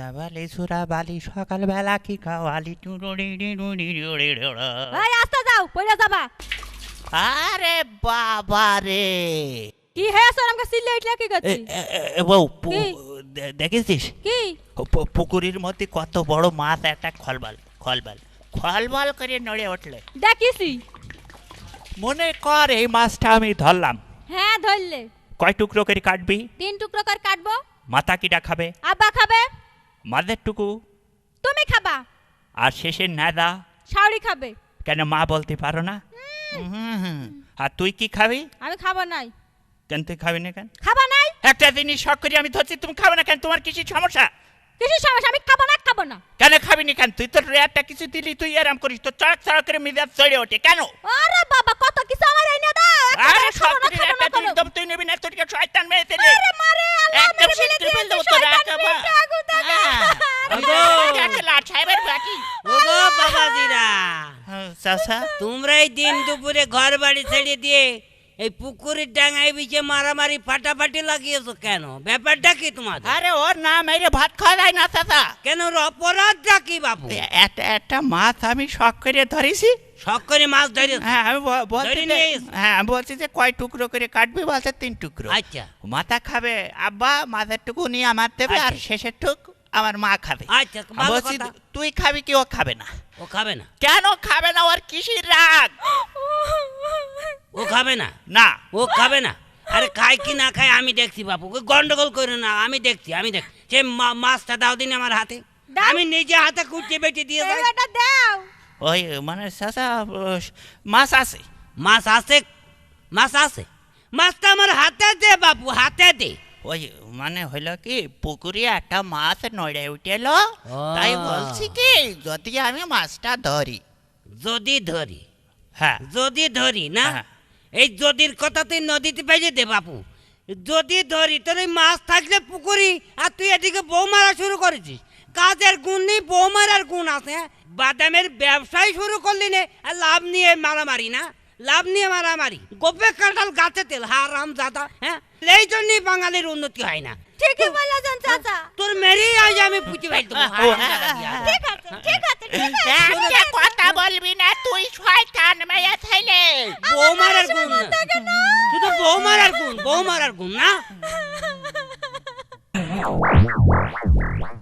সুরা বালি সুরা বালি সকালবেলা কি খাওয়ালি। এই আস্তে যাও পড়ে যাবা। আরে বাবা রে। কি হে স্যার আমাকে সিলে ইটলা কি করছি বউ দেখেছিস কি? পুকুরের মধ্যে কত বড় মাছ একটা খলবাল খলবাল খলবাল করে নড়ে উঠলে। দেখিছি মনে কর এই মাছটা আমি ধরলাম। হ্যাঁ ধরলে। কয় টুকরো করে কাটবি? তিন টুকরো করে কাটবো। মাথা কিটা খাবে? আব্বা খাবে। মাঝের টুকু তুমি খাবা। আর শেষের নাদা। শাওরি খাবে। কেন মা বলতে পারো না। আর তুই কি খাবি? আমি খাব নাই। কেন তুই খাবি না কেন? খাবা নাই? একটা জিনিস শখ করে আমি ধরছি তুমি খাবে না কেন? তোমার কিছু সমস্যা? কিছু সমস্যা আমি খাব না খাব না। কেন খাবি না কেন? তুই তো রেয়ারটা কিছু দিলি তুই এরাম করিস তো চড়ক চড়ক করে মিজাজ চড়ে ওঠে কেন? আরে বাবা কত কিছু আমার এনে দাও আরে খাব না। একদম তুই নেবি না তোর শয়তান মেরে দিলি আরে মারে আল্লাহ একদম মেরে ফেলে সিটকে ফেল দিয়েছে, দেবো তোর শয়তান একেবারে। মেয়েটা আগুন দাগা। একটা লাট ওগো বাবাজিরা। চাষা তোমরা এই দিন দুপুরে ঘর বাড়ি ছেড়ে দিয়ে এই পুকুরের ডাঙায় বিচে মারামারি ফাটাফাটি লাগিয়েছো কেন? ব্যাপারটা কি তোমাদের? আরে ওর না মেরে ভাত খাওয়া যায় না কেন ওর অপরাধটা কি বাবু একটা একটা মাছ আমি শখ করে ধরেছি। শখ করে মাছ ধরে হ্যাঁ আমি বলছি। হ্যাঁ আমি বলছি যে কয় টুকরো করে কাটবি? বলছে তিন টুকরো। আচ্ছা। মাথা খাবে আব্বা মাথার টুকু নিয়ে আমার দেবে আর আচ্ছা। শেষের টুক আমার মা খাবে। আচ্ছা বলছি তুই খাবি কি ও খাবে না? ও খাবে না। কেন খাবে না? ওর কিসির রাগ? ও খাবে না? না। ও খাবে না? আরে খায় কি না খায় আমি দেখছি বাপু। গন্ডগোল করে না আমি দেখছি আমি দেখছি। সে মা- মাছটা দাও দিন আমার হাতে। আমি নিজে হাতে কুটিয়ে বেটে দিয়ে দাও। ওই মানে চাচা মাছ আছে। মাছ আছে? মাছ আছে? মাছটা আমার হাতে দে বাপু হাতে দে। ওই মানে হইল কি পুকুরে একটা মাছ নড়ে উঠেল। তাই বলছি কি যদি আমি মাছটা ধরি। যদি ধরি? হ্যাঁ। যদি ধরি না? হ্যাঁ। এই যদির কথা তুই নদীতে পেয়ে দে বাপু। যদি ধরি তোর এই মাছ থাকলে পুকুরি আর তুই এদিকে বউ মারা শুরু করেছিস। কাজের গুণ নেই বউ মারার গুণ আছে হ্যাঁ? বাদামের ব্যবসায় শুরু করলি নে আর লাভ নিয়ে মারামারি না? লাভ নিয়ে মারামারি। গোপে কাঁঠাল গাছে তেল হারাম জাদা হ্যাঁ? এই জন্যই বাঙালির উন্নতি হয় না। ঠিকই বলেছেন চাচা। তোর মেরেই আজ আমি পুঁতি ভাই তো ঠিক আছে ঠিক আছে ঠিক আছে। একটা কথা বলবি না তুই শয়তান মেয়ে ছেলে। বৌমার মারার গুণ। না। শুধু বৌমার মারার গুণ বৌমার মারার গুণ না।